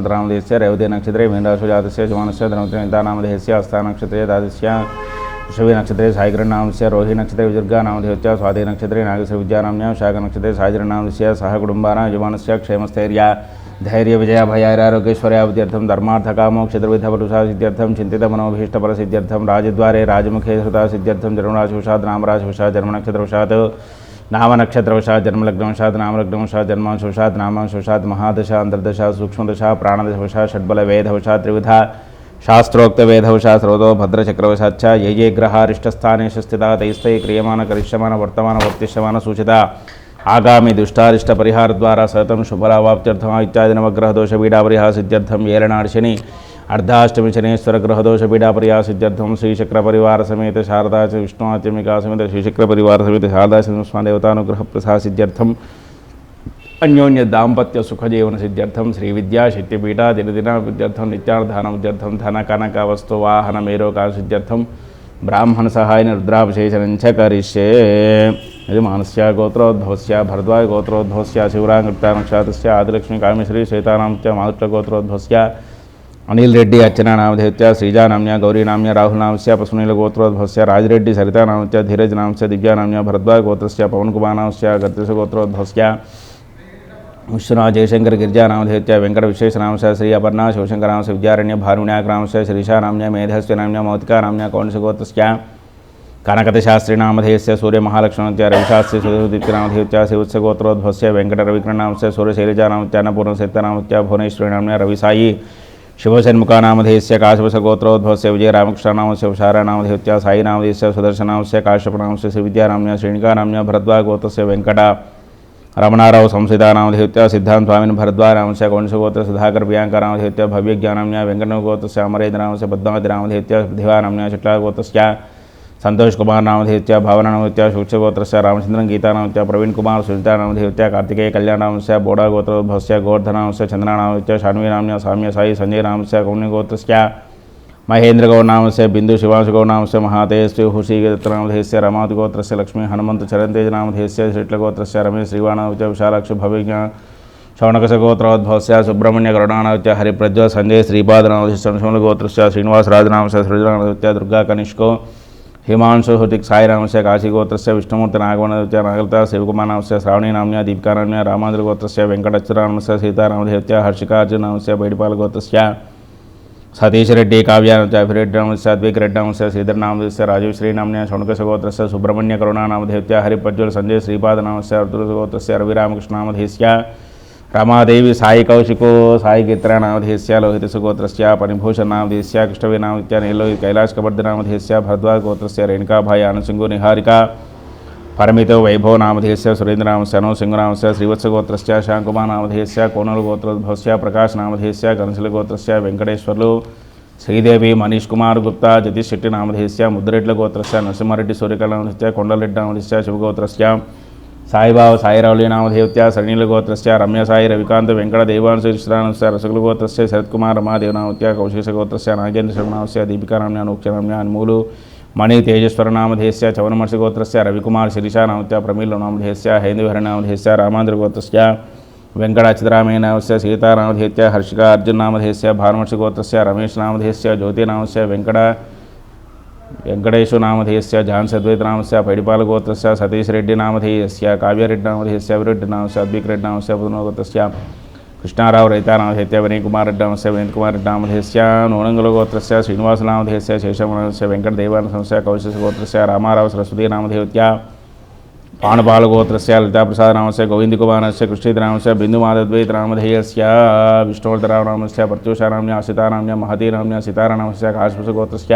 अनन्तरामदेशस्य रेवती नक्षत्रे मीनराशो जातस्य जमानस्य धनवतिनितानामदेशस्य हस्तानक्षत्रे दादस्य वृषभे नक्षत्रे नक्षत्रे विजर्गानामदेवस्य स्वाति नक्षत्रे विद्यानाम्यां शाखनक्षत्रे सायजरणामस्य सह कुटुम्बानां यजमानस्य क्षेमस्थैर्य धैर्य विजय भयारोग्यश्वर्यावत्यर्थं धर्मार्थकामोक्षद्रविधपरुषासिद्ध्यर्थं चिन्तितमनोभीष्टफलसिद्ध्यर्थं राजद्वारे राजमुखे श्रुतासिद्ध्यर्थं जन्मराशिवशात् नामराशिवशात् जन्मनक्षत्रवशात् నామనక్షత్ర వశా జన్మలగ్న వశాద్ నామలగ్న వశా జన్మాంశ నామలగ్నవశాత్ జన్మాంశవశాత్ నామాంశవశాత్ మహాదశ అంతర్దశ సూక్ష్మదశ ప్రాణదశ వశ షడ్బల వేదవశ త్రివిధ శాస్త్రోక్త వేదవశ స్రోతో భద్రచక్రవశాచ్చ ఏ ఏ గ్రహారిష్టస్థానేషు స్థిత తైస్తై క్రియమాణ కరిష్యమాన వర్తమాన వర్తిష్యమాన సూచిత ఆగామి దుష్టారిష్ట పరిహార ద్వారా సతం శుభలావాప్త్యర్థం ఇత్యాది నవగ్రహ దోష వీడాపరిహాసిత్యర్థం ఏలనాడు ఏలనాడిశని అర్ధాష్టమి శనేశ్వర గ్రహదోష పీడాపరియా సిద్ధ్యర్థం శ్రీచక్ర పరివార సమేత శారదా విష్ణువాత్యమికా సమేత శ్రీచక్ర పరివార సమేత శారదా సింహస్వామి దేవతానుగ్రహ ప్రసా సిద్ధ్యర్థం అన్యోన్య దాంపత్య సుఖజీవన సిద్ధ్యర్థం శ్రీ విద్యా శక్తిపీఠ దినదిన విద్యార్థం నిత్యార్థాన విద్యార్థం ధన కనక వస్తు వాహన మేరోకా సిద్ధ్యర్థం బ్రాహ్మణ సహాయ రుద్రాభిశేషనం చ కరిష్యే. ఇది మానస్య గోత్రోద్భవస్య భరద్వాయ గోత్రోద్భవస్య శివరాంగృప్తానక్షాతస్య ఆదిలక్ష్మి కామేశ్వరి శ్వేతానాంత్య మాతృ గోత్రోద్భవస్య अनिल रेड्डी, अर्चना नामधेत्या श्रीजा नाम्या गौरी नाम्या राहुल नामस्या, पशुनील गोत्रोद्भवस्य राजरेड्डी सरिता नामत्या धीरज नामस्य, दिव्या नाम्या भरद्वाज गोत्रस्य, पवन कुमार नामस्या गर्तिष गोत्रोद्भवस्या विश्वनाथ जयशंकर, गिरजा नामधेत्या वेंकट विशेष नाम से श्री अपर्णा, शिवशंकर नाम से विद्यारण्य भारुण्याक नाम से श्रीशा नाम्या मेधस्य नाम्या मौतिका नाम्या कौंडसगोत्रस्या कनकतिशास्त्री नामधेयस्य, सूर्य महालक्ष्मणत्या रविशास्त्री सूर्यदीप्तिनामधेयत्या शिवत्सगोत्रोद्भवस्य वेंकटरविक्रणाम से सूर्यशैलजा नामत्या अन्नपूर्णसैत्यनामत्या भुवनेश्वरी नाम्या रविसाई शुभशन्मुखानामधेयस्य काशवसगोत्रोद्भवस्य विजयरामकृष्णनामस्य उषारानामधेत्या सायिनामधेयस्य सुदर्शनामस्य काश्यपनामस्य श्रीविद्यानाम्या श्रेणिकानाम्या भरद्वागोत्रस्य वेङ्कटा रमणाराव संसिदानामधेत्या सिद्धान्तस्वामिन् भरद्वानामस्य कौंसगोत्र सुधाकर प्रियाङ्करामधेत्या भव्यज्ञानाम्या वेङ्कटगोत्रस्य अमरेन्द्रनामस्य पद्मादिनामधेत्या दिवानाम्या शुक्लागोत्रस्य संतोष कुमार नामधेत्या भावना नामधेत्या शूक्षगोत्रस्य रामचंद्रन गीता नामधेत्या प्रवीण कुमार सुजिता नामधेत्या कार्तिकेय कल्याण नामस्य बोड़ा गोत्रभस्य गोवर्धनामस्य चंद्रा नामधेत्या शान्वी नाम्य साम्य साई संजय नामस्य कौण्य गोत्रस्य महेंद्र गौ नाम से बिंदु शिवांश गौ नाम से महातेज हुषी नामधेस्य रमात गोत्र से लक्ष्मी हनुमंत चरण तेज नामधेस्य श्रीटल गोत्र से रमेश श्रीवाणावच विशालाक्ष भविज्ञ शौनकस गोत्रोद्भवस्य सुब्रह्मण्य करुणानावच हरिप्रज्व संजय श्रीपाद नामधेस्य गोत्र से श्रीनिवास राज नाम से सृजनावच दुर्गा कनिष्को లక్ష్మీ హనుమంతు చరణ్తేజనామధేస్య శ్రీట్లగోత్రస్య రమేష్ శ్రీవాణావత్య విశాలాక్ష భవిజ్ఞ శౌనకసగోత్రోద్భవస్య సుబ్రహ్మణ్య కరుణానవత్య హరిప్రజ్వ సంజయ్ శ్రీపాదనామధేస్య శంశూలగోత్రస్య శ్రీనివాసరాజనామస్య సృజనామధేత్య దుర్గా కనిష్కో హిమాంశు హృతిక్ సాయిరామస్య కాశీగోత్రస్య విష్ణుమూర్తి నాగవనత్య నాగలత శివకుమారనామస్య శ్రావణీనామ్య దీపికానామ్య రామాంధ్రగోత్రస్య వెంకటచ్చురామస్య సీతారామధేత్య హర్షికార్జునామస్య బైడిపాలగోత్రస్య సతీష్ రెడ్డి కావ్యానచ అభిరెడ్డామస్య అద్వైకరెడ్డామస్య శ్రీధర్నామధేస్య రాజీవ్ శ్రీనామ్య శౌనకసగోత్రస్య సుబ్రహ్మణ్య కరుణానామధేత్య హరిపజ్వల సంజయ్ శ్రీపాదనామస్య అర్తులగోత్రస్య రవిరామకృష్ణామధేస్య రమాదేవి సాయి కౌశికో సాయి గిత్రానామధేస్య లోహితసుగోత్రస్య పరిభూషణామధేస్య కృష్ణవీనామత్య నీలోహి కైలాసకబర్ధనామధేస్య భరద్వాగోత్రస్య రేణుకాభాయ అనసింగు నిహారిక పరమిత వైభవ నామధేస్య సురేంద్రనామస్య అను సింగునామస్య శ్రీవత్సగోత్రస్య శాంకుమానామధేస్య కోనలుగోత్రోద్భవస్య గణశల గోత్రస్య వెంకటేశ్వర్లు శ్రీదేవి మనీష్ కుమార్ గుప్తా జతీష్ శెట్టి నామధేస్య ముద్దురెడ్ల గోత్రస్య నరసింహారెడ్డి సూర్యకళ సూర్యకళామధేస్య కొండలరెడ్డి నామధేస్య శివగోత్రస్య సాయిబావ సాయిరావులి నామధేవత్యా సరణీల గోత్రస్య రమ్య సాయి రవికాంత వెంకట దేవాంశుశ్రానస్య రసకుల గోత్రస్య శరత్కుమార్ రమాదేవనామత్య కౌశేష గోత్రస్య నాగేంద్ర శర్మనామస్య దీపికారామ్య నోక్షరామ్య అనుమూలు మణి తేజస్వర తేజస్వరనామధేయస్య చవనమర్షి గోత్రస్య రవికుమార్ శిరీషానామత్య ప్రమీల నామధేయస్య హైందవహరనామధేయస్య రామాంధ్ర గోత్రస్య వెంకటాచితరామేనామస్య సీతారామధేత్య హర్షిక అర్జున్ నామధేయస్య భానుమర్షి గోత్రస్య రమేష్ నామధేయస్య జ్యోతినామస్య వెంకట वेङ्कटेशनामधेयस्य झान्स् नाम से सतीशरेड्डिनामधेयस्य, काव्यरेड्डिनामधेयस्य नाम से पुनर्गोत्रस्य कृष्णाराव रैतानामधेयस्य से विनयकुमाररेड्डामधेयस्य, नोणङ्गलगोत्रस्य, श्रीनिवासनामधेयस्य शेषमणस्य वेङ्कटदेवानसंस्य से रामाराव से पाणपालगोत्रस्य, ललिताप्रसादनामस्य, गोविन्दकुमारस्य कृष्णीतनामस्य बिन्दुमाधद्वैतनामधेयस्य विष्णुवर्धरावनामस्य प्रत्यूषानाम्या, आशितानाम्या, महतीनाम्या, सितारानामस्य काश्मीसगोत्रस्य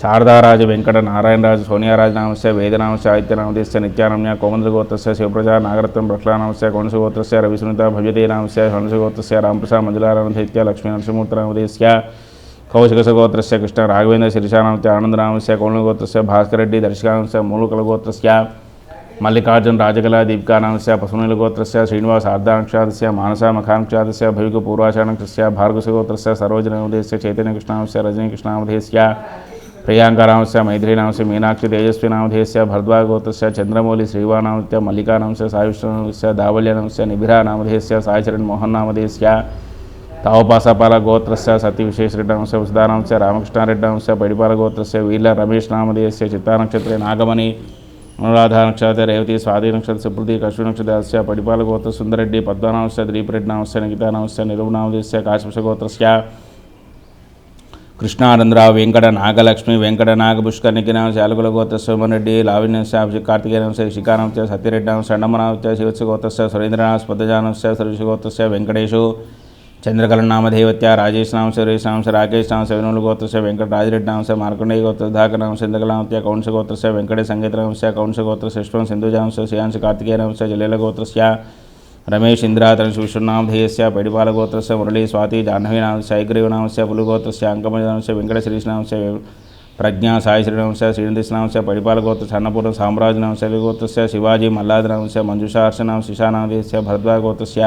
శారదారాజ వెంకట నారాయణరాజు సోనియారాజ నామస్య వేదనామస్య ఆదిత్యనామదేశ్య నిత్యానామ్య కోమంద్రగోత్రస్య శివప్రజా నాగరత్నం ప్రహ్లానామస్య కొనసగోత్రస్య రవిసునిత భవ్యతే నామస్య హనుసగోత్రస్య రామప్రసాద్ మంజులారామధైత్య లక్ష్మీ నరసింహూర్తనామదేశ్య కౌశికసగోత్రస్య కృష్ణ రాఘవేంద్ర శిరీషానామస్య ఆనందనామస్య కోణగోత్రస్య భాస్కరెడ్డి దర్శకాంశ మూలకలగోత్రస్య మల్లికార్జున రాజకళ దీపికానామస్య పశునీల గోత్రస్య శ్రీనివాస అర్ధాక్షాదస్య మానస మఖాంక్షాదస్య భవిక పూర్వాచారణకృష్య భార్గవసగోత్రస్య సరోజనమధేస్య చైతన్య కృష్ణామస్య ప్రియాంకనాంశ నామస్య మైత్రీనాంశ మీనాక్షి తేజస్వినామధేస్య భర్ద్వాగోతస్య చంద్రమౌళి శ్రీవానామత్య మల్లికానాంశ సాయుష్ణాంశ దావల్యనాంశ నిభిరానామధేస్య సాయచరణ్ మోహన్నామధేస్య తావపాసపాల గోత్రస్య సతీ సత్యవిశేషరెడ్డాంశ వసుధానాంశ రామకృష్ణారెడ్డాంశ పడిపాల గోత్రస్య వీళ్ళ రమేష్ నామధేస్య చిత్తానక్షత్రే నాగమణి అనురాధా నక్షత్ర రేవతి స్వాతి నక్షత్ర సుప్రతి కశ్వ నక్షత్రస్య పడిపాల గోత్ర సుందరెడ్డి పద్మనాంశ ద్రీపరెడ్డాంశ నిగితానాంశ నిరుమనామధేస్య కాశ్మశ గోత్రస్య కృష్ణానందరావు వెంకట నాగలక్ష్మి వెంకట నాగపుష్కర్ నిఖినాం శాలకుల గోత్ర సోమరెడ్డి లావిన్యంశాంశ కార్తికేయంశ శిఖానంశ సత్యరెడ్డాంశ అండమనాంశ శివత్స గోత్రస్య సురేంద్రనాథ స్పదజానంశ సురేష్ గోత్రస్య వెంకటేశు చంద్రకళ నామదేవత్య రాజేష్ నాంశ నామధేవత్య రాజేశ్నాం సురేశాంశ రాకేశ్నాం వినుల గోత్రస్య వెంకట రాజరెడ్డి రాజరెడ్డాంశ మార్కండేయ గోత్ర ధాకనాం చంద్రకళాంత్య కౌంశ గోత్రస్య వెంకటే సంగీతనాంశ కౌంశ గోత్ర శిష్టం సింధుజాంశ శ్రియాంశ కార్తికేయనాంశ జలీల గోత్రస్య रमेश इंद्रातन विष्णुनामधेयस्य पैडिपालगोत्रस्य मुरली स्वाति जाह्नवीनामस्य ऐग्रीवनामस्य पुलुगोत्रस्य अङ्कमजनामस्य वेङ्कटश्रीष्णामस्य प्रज्ञा साई श्रीनामस्य श्रीनिधिस्नामस्य पैडिपालगोत्र अन्नपूर्ण साम्राज्यनामस्य गोत्रस्य शिवाजी मल्लादनामस्य मंजुषा अर्चनाम शिशानामधेयस्य भरद्वाजगोत्रस्य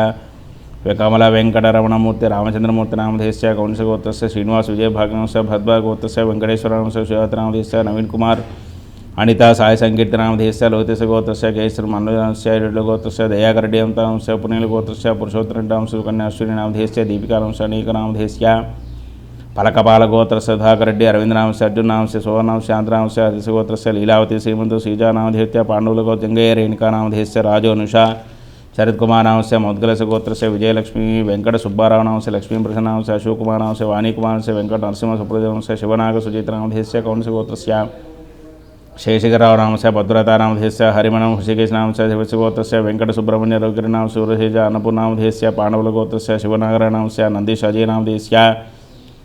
कमला वेङ्कटरमणमूर्ति रामचन्द्रमूर्तिनामधेयस्य कौंसगोत्रस्य श्रीनिवास विजयभागनामस्य भरद्वाजगोत्रस्य वेङ्कटेश्वरनामस्य शिवतनामधेयस्य नवीन कुमार अनिता साय संकीर्तनामधेयस्य लोहितस्य गोत्रस्य केसर मन्नस्य रेड्लगोत्रस्य दयाकरड्यंतांस्य पुनीलगोत्रस्य पुरुषोत्तरण्डांश सुकन्या अश्विनीनामधेयस्य दीपिकानांश अनेकनामधेयस्य फलकपालगोत्रस्य सुधाकरड्डी अरविन्दनांस्य अर्जुननांस्य सुवर्णांश शान्तनांस्य हरिशगोत्रस्य लीलावती श्रीमन्तो श्रीजानामधेयस्य पाण्डुलगोजङ्गय रेणुकानामधेयस्य राजो अनुषा शरत्कुमारांस्य मौद्गलस्य गोत्रस्य विजयलक्ष्मी वेङ्कटसुब्बारावनांस्य लक्ष्मीप्रसन्नांस्य अशोककुमारांस्य శేషికరావనాంశ భద్రతానామధేస్య హరిమణం హృషికేశనాంశ శివశివోత్స వెంకట సుబ్రహ్మణ్య రఘుగిరినాం సూర్యశేజ అన్నపూర్ణామధేస్య పాండవులగోత్రస్య శివనాగరనాంశ నందీషజయనామధేస్య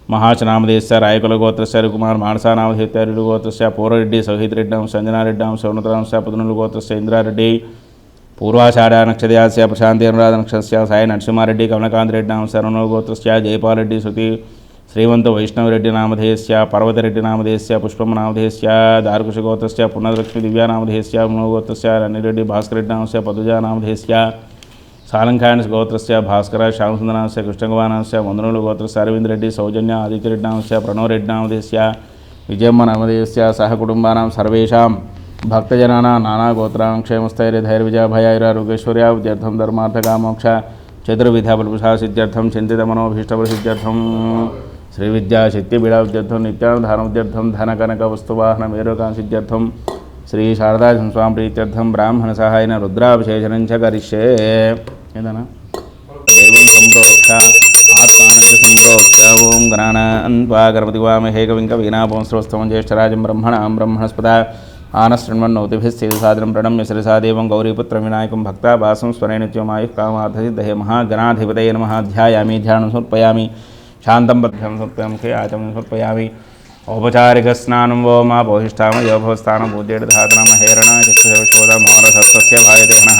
మహాశనామధేస్య రాయకులగోత్రస్య రఘుమార్ మానసానామధేత్య రెడ్డిగోత్రస్య పూర్వరెడ్డి సౌహిత్రెడ్డాంశ అంజనారెడ్డాంశ ఉన్నతరాంశ పుదనులగోత్రస్య ఇంద్రారెడ్డి పూర్వాషాఢ నక్షత్రస్య ప్రశాంతి అనురాధ నక్షత్రస్య సాయి నరసింహారెడ్డి కమలకాంత్ రెడ్డాంశ అరుణగోత్రస్య జయపాల్ రెడ్డి శృతి శ్రీమంత వైష్ణవరెడ్డి నామధేయస్య పర్వతరెడ్డి నామధేయస్య పుష్పం నామధేయస్య దారుకుశగోత్రస్య పునర్లక్ష్మి దివ్యానామధేయస్య మునోగోత్రస్య రణిరెడ్డి భాస్కరెడ్డి నామస్య పదుజా నామధేయస్య సాలంకాయన గోత్రస్య భాస్కర శ్యామసుందరాంశ కృష్ణకుమారాంశ మందనులు గోత్రస్య అరవింద్ రెడ్డి సౌజన్య ఆదిత్యరెడ్డి నామస్య ప్రణవరెడ్డి నామధేయస్య విజయమ్మ నామధేయస్య సహ కుటుంబానాం సర్వేషాం భక్తజనానా నానా గోత్రాం క్షేమస్థైర్య ధైర్యవిజయభయాయురారోగ్యైశ్వర్య విద్యార్థం ధర్మార్థకామోక్ష చతుర్విధాఫలపుషాసిద్ధ్యర్థం చింతితమనోభీష్టఫలసిద్ధ్యర్థం श्री विद्या शैत्यपीड़ा विद्यर्थम नित्यानुधारण धन कनक वस्तुवाहन मेरुकांशित्यर्थम श्री शारदा स्वाम प्रीत्यर्थ ब्राह्मण सहाय रुद्राभिषेचनं च करिष्ये एतन एवं संप्रोक्ष आत्मानं च संप्रोक्ष प्रणम्य शिरसादेवं गौरीपुत्रं विनायकं भक्ताभासं स्वरेण च्योमायुः कामार्थसिद्धये महागणाधिपतये नमः ध्यायामि ध्यानं समर्पयामि शान्तं बद्धं सत्यम के आचमनं औपचारिक औपचारिकस्नानं वो मोहिष्ठा बोहिष्ठाम योभवस्थानं पूज्येर्धातनामहेरण चक्षुषोदमोरसत्वस्य भायते हनः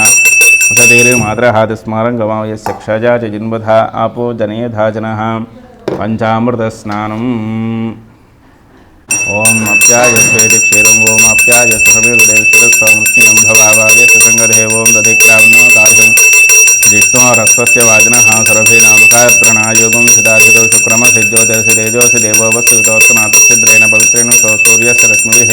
उषतीर्मात्रहातिस्मारं गवां यस्य क्षजा च जिन्वधा आपो जनेधा जनः पञ्चामृतस्नानम्। ॐ अप्यायस्वेति क्षीरं वोम् अप्यायस्वमिर्देवशिरस्वामृष्णियं भवाभाव्यस्य सङ्गधेवों विष्णु रस्वस्य वाजिनः सरभे नामकायत्रणा सिदाशितो शुक्रमसि पवित्रेण सौ सूर्यस्य रश्मिभिः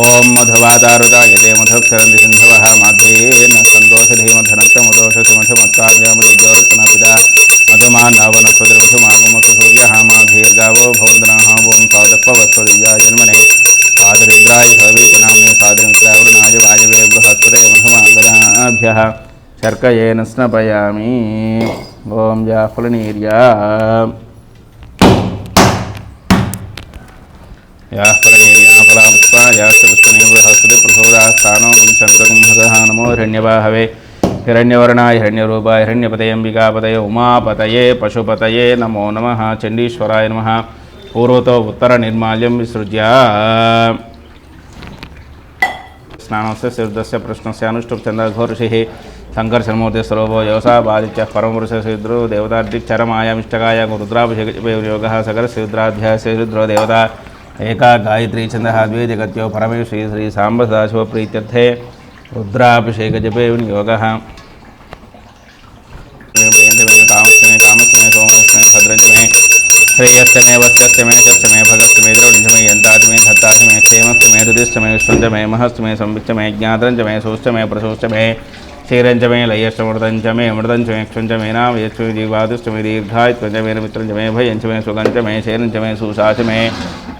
ॐ मधुवादारुदाय ते मधुक्षरन्ति सिन्धवः माध्वेन सन्दोषधीमधनक्तमदोषसुमधुमत्ताभ्यामधिज्योत्सनपिदा मधुमान्नावनस्पतिर्मधुमागमसु सूर्यः मा भीर्गावो पादपवत्सुर्या जन्मने पादरिद्राय हवेति नाम्नि पादमित्रावृणाय वायवे बृहस्पते मधुमाङ्गलाभ्यः। శర్క ఏ నష్ట భయామి ఓం జాఫుల జాఫులనీర్యా నమోరణ్యవాహవే హిరణ్యవర్ణాయ హిరణ్యరూపాయ హిరణ్యపతయంబికాపతయ ఉమాపతయే పశుపతయే నమో నమ. చండీశ్వరాయ నమ. పూర్వతో ఉత్తర నిర్మాల్యం విసృజ్య. స్నానస్య సిద్ధస్య ప్రశ్నస్ అనుష్ఠుప్ చంద్రఘోర్షి. सङ्कर्षणमूर्तिस्वरूपो योसाबादित्यः परमपुरुषसिद्रो देवतादिच्चरमायामिष्टकाय रुद्राभिषेकयोगः सकलसिद्राध्यायस्य रुद्रो देवता एका गायत्री छन्दः द्वैतिगत्यो परमेश्वरी श्री साम्ब सदाशिवप्रीत्यर्थे रुद्राभिषेकजपे योगः कामस्तमे कामस्तमे सोमस्तमे भद्रञ्जमे श्रेयस्तमे वत्सस्तमे शस्तमे भगस्तमे द्रौढ्यमे यन्ताचमे धत्ताचमे क्षेमस्तमे हृदिष्टमे विष्णुञ्जमे महस्तमे संविच्चमे ज्ञातरञ्जमे सोष्टमे क्षीरंजमे लयश्रमृतंजमे अमृतंजमे क्षुंजमे नाम यक्षुमे दीर्घादुष्टमे दीर्घाय त्वंजमे मित्रंजमे भयंजमे सुगंजमे शैरंजमे सुशाचमे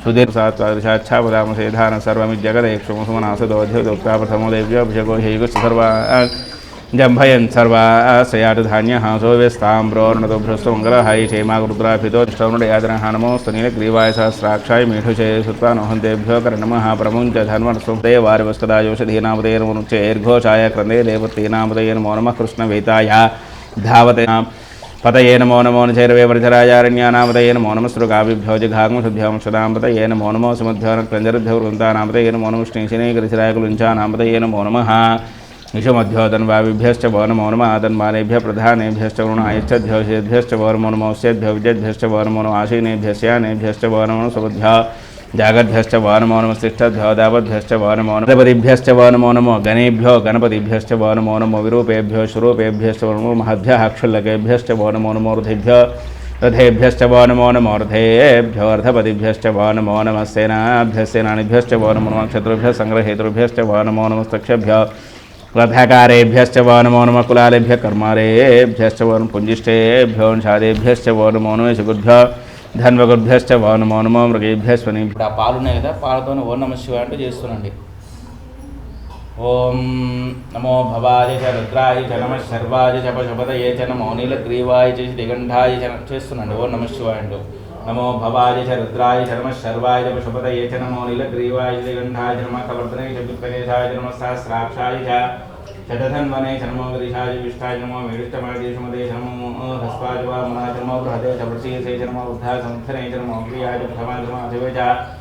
सुदीर्षात्वादृशाच्छापदामसेधान सर्वमिज्जगदेक्षुमसुमनासदोध्यदोक्ता प्रथमो देव्योऽभिषेको हेयुगश्च सर्वा మే శేరంచ మే సుశాచ మే సుదీర్ఘాచ్ఛాపదామసేధాన సర్వమిజ్జగదేక్షుమసుమనాసదోధ్యోక్తా ప్రథమో దేవ్యోభిషేకో హేయుగస్సు సర్వా జంభయన్ సర్వాశ్రయాటుధాన్య హాసో వ్యస్తాంబ్రోర్ణతో భ్రష్టమంగళహాయి క్షేమాగురుద్రాభితో శ్రవణయాదన నమోస్తు నీలగ్రీవాయ సహస్రాక్షాయ మీఠుచే సుత్వా నోహంతేభ్యో కరణమ ప్రముంచ ధన్వనస్వే వారివస్కదాయోషధీనామదే నమునుచేర్ఘోషాయ క్రందే దేవతీనామదయ నమో నమ కృష్ణవేతాయ ధావతే పతయే నమో నమో చైరవే పరిధరాయారణ్యానామతయే నమో నమస్రుగాభిభ్యో ईशमध्योदन वाविभ्यश्च वो नमो नम आदन्मानेभ्य प्रधानेभ्यश्च वरुणायश्चध्योषेभ्यश्च वो नमो नमस्येभ्यो विजयभ्यश्च वो नमो नम आशीनेभ्यस्यानेभ्यश्च वो नमो सुबध्या जागद्भ्यश्च वो नमो नमस्तिष्ठभ्यो दावद्भ्यश्च वो नमो गणपतिभ्यश्च वो नमो नमो गणेभ्यो गणपतिभ्यश्च वो नमो नमो विरूपेभ्यो स्वरूपेभ्यश्च वो नमो महद्भ्यः क्षुल्लकेभ्यश्च वो नमो नमो हृदिभ्यो रथेभ्यश्च वो नमो नमो रथेभ्यो अर्थपतिभ्यश्च वो नमो नमः सेनाभ्यः सेनानिभ्यश्च वो नमो नमः क्षत्रुभ्यः सङ्ग्रहेतृभ्यश्च वो नमो नमस्तक्षभ्यो వ్రతకారేభ్యశ్చ వానమో నమ కులాలేభ్య కర్మారేభ్యశ్చ వనం పుంజిష్టేభ్యో షాదేభ్యశ్చ వానమో నమ శుగుభ్య ధన్వగుభ్యశ్చ నమో నమ మృగేభ్యస్వని ఇప్పుడు ఆ పాలు ఉన్నాయి కదా పాలతో ఓ నమ శివ అంటూ చేస్తున్నాండి ఓం నమో భవాది చ రుద్రాయ చ నమ శర్వాయ చ పశుపత ఏ చ నమో నీల గ్రీవాయ చేసి దిగంఠాయ చ చేస్తున్నాండి ఓ నమ శివాయ అంటూ. नमो भवाय च रुद्राय च नमः शर्वाय च पशुपतये च नमो नीलग्रीवाय च गण्ठाय च नमः कवर्तने च विप्रदेशाय च नमः सहस्राक्षाय च शतधन्वने च नमो गिरिशाय विष्ठाय नमो मेलिष्टमादेशमदे च नमो हस्वाय वा मना च नमो बृहदे च वृषीसे च नमो वृद्धा संस्थने च नमो प्रियाय च प्रथमाय च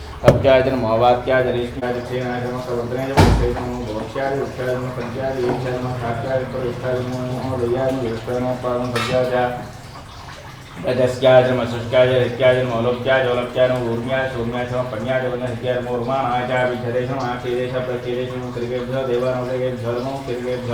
కబ్జాయజన మోవాత్యాజరేష్ట్యాజక్షేణాజమ సముద్రయజమో భోక్ష్యాది వృక్షాజమ పంచాది ఏక్షాజమ సాక్షాదిష్టాజమో దయ్యాజమ విష్ణమో పాదం కబ్జాజ గజస్యాజమ శుష్కాజ రిత్యాజమ అవలోక్యాజ అవలక్యాజమ ఊర్మ్యా సౌమ్యాజమ పణ్యాజమహత్యాజమో రుమానాజాభిజదేశం ఆక్షేదేశ ప్రత్యేదేశం త్రిగేభ్య దేవానుగేభ్యో త్రిగేభ్య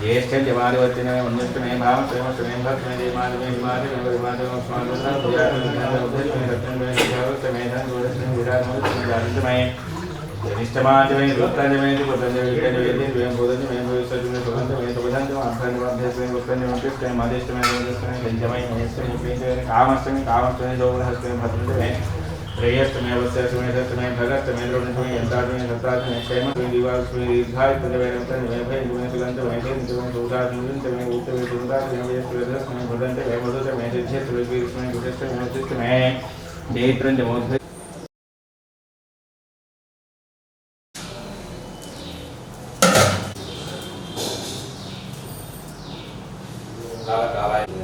ज्येष्ठ जमादिवर्तिने उन्नष्टमे भावस्तमे भक्तमे देमादिमे हिमादिमे विमादिमे स्मादिमे भुजादिमे बुद्धिष्टमे सत्यमे विद्यावस्तमे धनदोषमे विराजमस्तमे जातमे जनिष्ठमादिमे दुत्तञ्जमे दुत्तञ्जमे विद्यञ्जमे द्वयं बोधञ्जमे भविष्यञ्जमे सुगन्धमे अर्थञ्जमे अभ्यस्तमे गुप्तञ्जमे अभ्यस्तमे मदिष्टमे दुर्गस्तमे गञ्जमे महेष्टमे पीञ्जमे कामस्तमे कामस्तमे दोगुणहस्तमे भद्रञ्जमे श्रेयस्तमे अवस्यस्तमे दस्तमे भगस्तमे द्रोणस्तमे यन्त्रास्तमे सत्रास्तमे क्षेमस्तमे दिवास्तमे दीर्घायुस्तमे वेदन्तमे भयन्तमे सुगन्धमे तेजन्तमे सुषासुन्दन्तमे उत्तमे सुन्दरस्तमे वेदस्तमे भद्रन्तमे मधुतमे सिद्ध्यस्तमे वीरस्तमे गुजस्तमे मधुस्तमे नेत्रञ्जमोद्भे तन्न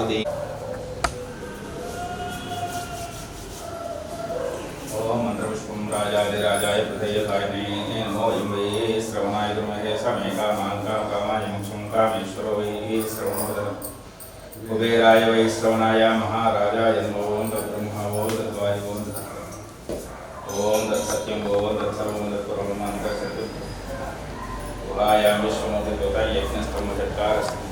पार्वती ओम मंत्रपुष्पं राजाधिराजाय प्रथयकायने नमो वै वै श्रवणाय दुर्महे समे कामां काम कामाय मोक्षं कामेश्वरो वै श्रवणोदरम् कुबेराय वै श्रवणाय, महाराजाय नमो ओम तद्ब्रह्म ओम तद्वाय ओम तत् ओम तत्सत्यं तत्सर्वं तत्परमं तत्सत्यं गुहायां विश्वमोदितोता यज्ञस्तमचत्कारस्तम्